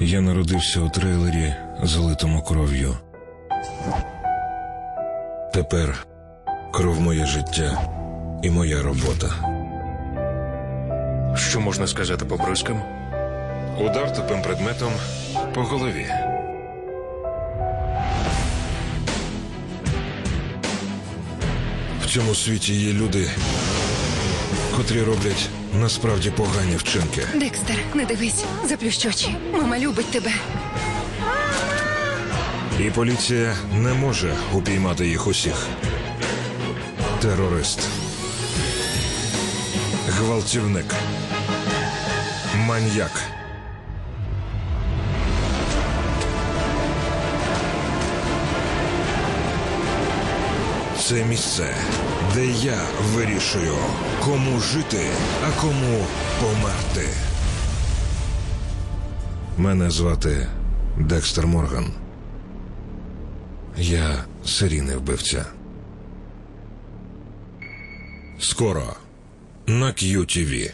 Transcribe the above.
Я народився у трейлері, залитому кров'ю. Тепер кров моє життя і моя робота. Що можна сказати по бризкам? Удар тупим предметом по голові. В цьому світі є люди, котрі роблять насправді погані вчинки. Декстер, не дивись, заплющ очі. Мама любить тебе. І поліція не може упіймати їх усіх. Терорист. Гвалтівник. Маньяк. Це місце, де я вирішую, кому жити, а кому померти. Мене звати Декстер Морган. Я серійний вбивця. Скоро на QTV.